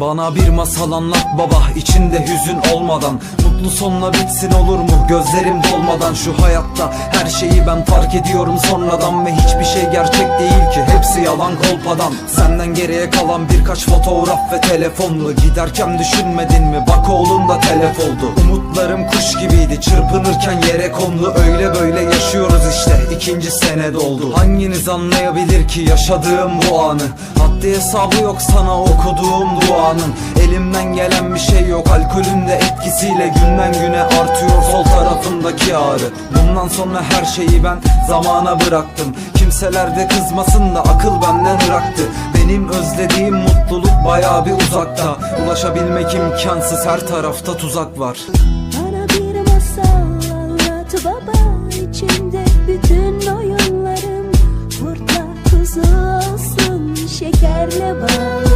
Bana bir masal anlat baba içinde hüzün olmadan. Mutlu sonla bitsin olur mu? Gözlerim dolmadan. Şu hayatta her şeyi ben fark ediyorum sonradan Ve hiçbir şey gerçek yalan kolpadan. Senden geriye kalan birkaç fotoğraf ve telefonlu Giderken düşünmedin mi? Bak oğlum da telef oldu Umutlarım kuş gibiydi çırpınırken yere kondu. Öyle böyle yaşıyoruz işte ikinci sene doldu. Hanginiz anlayabilir ki yaşadığım bu anı? Haddi hesabı yok sana okuduğum duanın. Elimden gelen bir şey yok alkolün de etkisiyle Günden güne artıyor ağrı Bundan sonra her şeyi ben zamana bıraktım. Kimseler de kızmasın da akıl benden ıraktı Benim özlediğim mutluluk baya bir uzakta. Ulaşabilmek imkansız her tarafta tuzak var. Bana bir masal anlat baba. İçinde bütün oyunlarım Kurtla kuzu olsun şekerle bal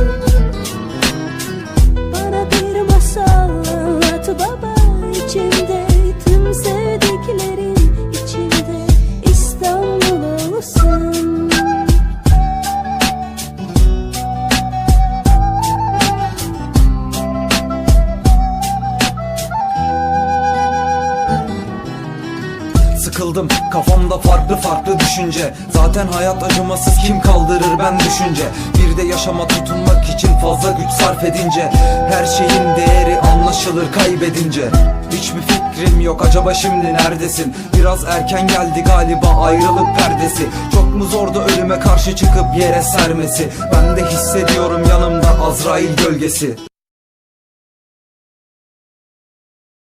Sıkıldım. Kafamda farklı farklı düşünce. Zaten hayat acımasız kim kaldırır ben düşünce. Bir de yaşama tutunmak için fazla güç sarf edince. Her şeyin değeri anlaşılır kaybedince. Hiçbir fikrim yok acaba şimdi neredesin? Biraz erken geldi galiba ayrılık perdesi. Çok mu zordu ölüme karşı çıkıp yere sermesi? Ben de hissediyorum yanımda Azrail gölgesi